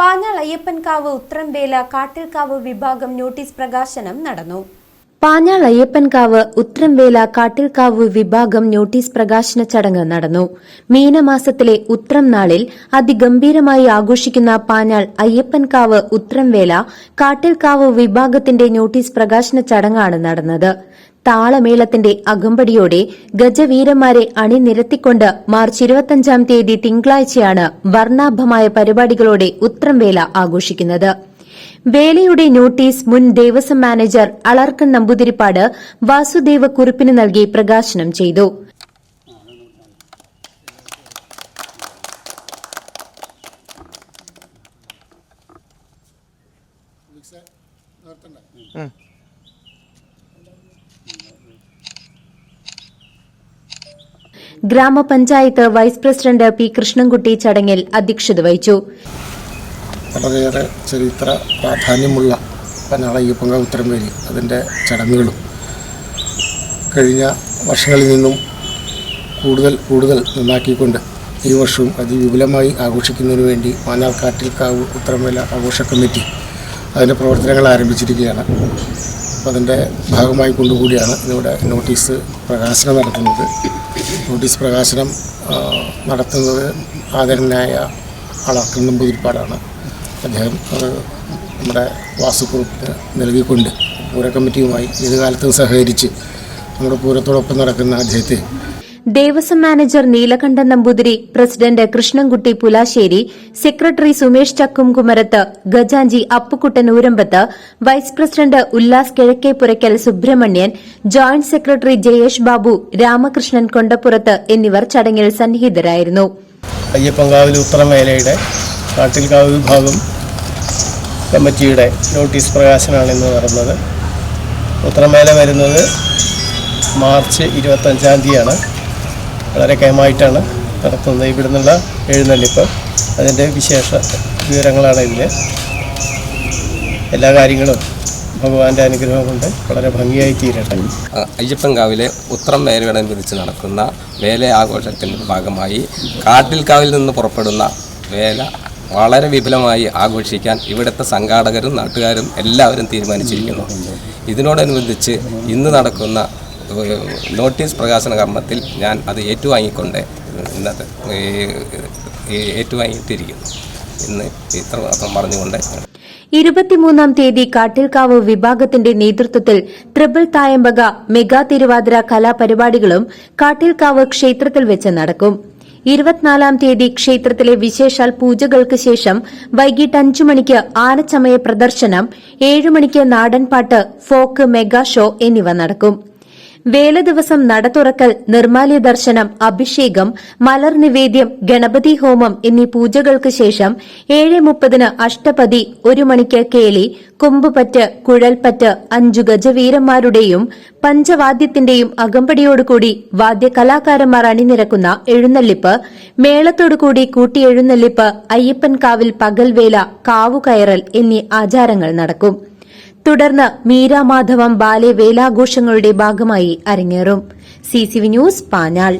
പാഞ്ഞാൾ അയ്യപ്പൻകാവ് ഉത്രംവേല കാട്ടിൽക്കാവ് വിഭാഗം നോട്ടീസ് പ്രകാശനം നടന്നു. പാഞ്ഞാൾ അയ്യപ്പൻകാവ് ഉത്രംവേല കാട്ടിൽക്കാവ് വിഭാഗം നോട്ടീസ് പ്രകാശന ചടങ്ങ് നടന്നു. മീനമാസത്തിലെ ഉത്രം നാളിൽ അതിഗംഭീരമായി ആഘോഷിക്കുന്ന പാഞ്ഞാൾ അയ്യപ്പൻകാവ് ഉത്രംവേല കാട്ടിൽക്കാവ് വിഭാഗത്തിന്റെ നോട്ടീസ് പ്രകാശന ചടങ്ങാണ് നടന്നത്. താളമേളത്തിന്റെ അകമ്പടിയോടെ ഗജവീരന്മാരെ അണിനിരത്തിക്കൊണ്ട് മാർച്ച് ഇരുപത്തിയഞ്ചാം തീയതി തിങ്കളാഴ്ചയാണ് വർണാഭമായ പരിപാടികളോടെ ഉത്രംവേല ആഘോഷിക്കുന്നത്. വേലയുടെ നോട്ടീസ് മുൻ ദേവസ്വം മാനേജർ അളർക്കൻ നമ്പൂതിരിപ്പാട് വാസുദേവ കുറിപ്പിന് നൽകി പ്രകാശനം ചെയ്തു. ഗ്രാമപഞ്ചായത്ത് വൈസ് പ്രസിഡന്റ് പി കൃഷ്ണൻകുട്ടി ചടങ്ങിൽ അധ്യക്ഷത വഹിച്ചു. വളരെയേറെ ചരിത്ര പ്രാധാന്യമുള്ള പനാള അയ്യപ്പങ്ക ഉത്തരമേരി അതിന്റെ ചടങ്ങുകളും കഴിഞ്ഞ വർഷങ്ങളിൽ നിന്നും കൂടുതൽ കൂടുതൽ നന്നാക്കിക്കൊണ്ട് ഈ വർഷവും അതിവിപുലമായി ആഘോഷിക്കുന്നതിന് വേണ്ടി മാനാർക്കാട്ടിൽ കാവ് ഉത്തരംവേല ആഘോഷ കമ്മിറ്റി അതിന്റെ പ്രവർത്തനങ്ങൾ ആരംഭിച്ചിരിക്കുകയാണ്. അപ്പോൾ അതിന്റെ ഭാഗമായി കൊണ്ടുകൂടിയാണ് ഇതിവിടെ നോട്ടീസ് പ്രകാശനം നടത്തുന്നത്. നോട്ടീസ് പ്രകാശനം നടത്തുന്നത് ആദരനായ ആളാക്കുന്ന നമ്പൂതിരിപ്പാടാണ് അദ്ദേഹം അത് നമ്മുടെ വാസുക്കുറിപ്പിന് നൽകിക്കൊണ്ട് പൂര കമ്മിറ്റിയുമായി ഏത് കാലത്തും സഹകരിച്ച് നമ്മുടെ പൂരത്തോടൊപ്പം നടക്കുന്ന അദ്ദേഹത്തെ Devaswom manager Neelakantan Namboothiri president Krishnankutty Pulassery secretary Sumesh ചക്കും Kumarath ഗജാഞ്ചി Appukuttan Oorampath vice president Ullas Kizhakkepurakkal Subramanian joint secretary Jayesh Babu Ramakrishnan Kondappurath എന്നിവർ ചടങ്ങിൽ സന്നിഹിതരായിരുന്നു. കമ്മിറ്റിയുടെ നോട്ടീസ് പ്രകാശനമാണ് ഇന്ന് നടന്നത്. ഉത്തരമേല വരുന്നത് മാർച്ച് ഇരുപത്തഞ്ചാം തീയതിയാണ്. വളരെ കയമായിട്ടാണ് നടത്തുന്നത്. ഇവിടെ നിന്നുള്ള എഴുന്നള്ളിപ്പ് അതിന്റെ വിശേഷ വിവരങ്ങളാണ് ഇതിൽ. എല്ലാ കാര്യങ്ങളും ഭഗവാന്റെ അനുഗ്രഹം കൊണ്ട് വളരെ ഭംഗിയായി തീരട്ടെ. അയ്യപ്പൻകാവിലെ ഉത്രം വേലയോടനുബന്ധിച്ച് നടക്കുന്ന വേല ആഘോഷത്തിന്റെ ഭാഗമായി കാട്ടിൽ കാവിൽ നിന്ന് പുറപ്പെടുന്ന വേല വളരെ വിപുലമായി ആഘോഷിക്കാൻ ഇവിടുത്തെ സംഘാടകരും നാട്ടുകാരും എല്ലാവരും തീരുമാനിച്ചിരിക്കുന്നു. ഇതിനോടനുബന്ധിച്ച് ഇന്ന് നടക്കുന്ന നോട്ടീസ് പ്രകാശന കർമ്മത്തിൽ ഞാൻ അത് ഏറ്റുവാങ്ങിക്കൊണ്ട് ഇന്നത്തെ ഏറ്റുവാങ്ങിയിട്ടിരിക്കുന്നു. ഇന്ന് ഇത്ര മാത്രം പറഞ്ഞുകൊണ്ട് ഇരുപത്തിമൂന്നാം തീയതി കാട്ടിൽക്കാവ് വിഭാഗത്തിന്റെ നേതൃത്വത്തിൽ ത്രിപിൾ തായമ്പക മെഗാ തിരുവാതിര കലാപരിപാടികളും കാട്ടിൽക്കാവ് ക്ഷേത്രത്തിൽ വെച്ച് നടക്കും. ഇരുപത്തിനാലാം തീയതി ക്ഷേത്രത്തിലെ വിശേഷാൽ പൂജകൾക്ക് ശേഷം വൈകിട്ട് അഞ്ചു മണിക്ക് ആനച്ചമയ പ്രദർശനം ഏഴുമണിക്ക് നാടൻപാട്ട് ഫോക്ക് മെഗാ ഷോ എന്നിവ നടക്കും. വേല ദിവസം നട തുറക്കൽ നിർമാല്യ ദർശനം അഭിഷേകം മലർ നിവേദ്യം ഗണപതി ഹോമം എന്നീ പൂജകൾക്ക് ശേഷം ഏഴ് മുപ്പതിന് അഷ്ടപതി ഒരു മണിക്ക് കേളി കുമ്പുപറ്റ് കുഴൽപ്പറ്റ് അഞ്ചു ഗജവീരന്മാരുടെയും പഞ്ചവാദ്യത്തിന്റെയും അകമ്പടിയോടുകൂടി വാദ്യകലാകാരന്മാർ അണിനിരക്കുന്ന എഴുന്നള്ളിപ്പ് മേളത്തോടുകൂടി കൂട്ടിയെഴുന്നള്ളിപ്പ് അയ്യപ്പൻകാവിൽ പകൽവേല കാവുകയറൽ എന്നീ ആചാരങ്ങൾ നടക്കും. തുടർന്ന് മീരാമാധവം ബാലെ വേലാഘോഷങ്ങളുടെ ഭാഗമായി അരങ്ങേറും. CCV news Panjal.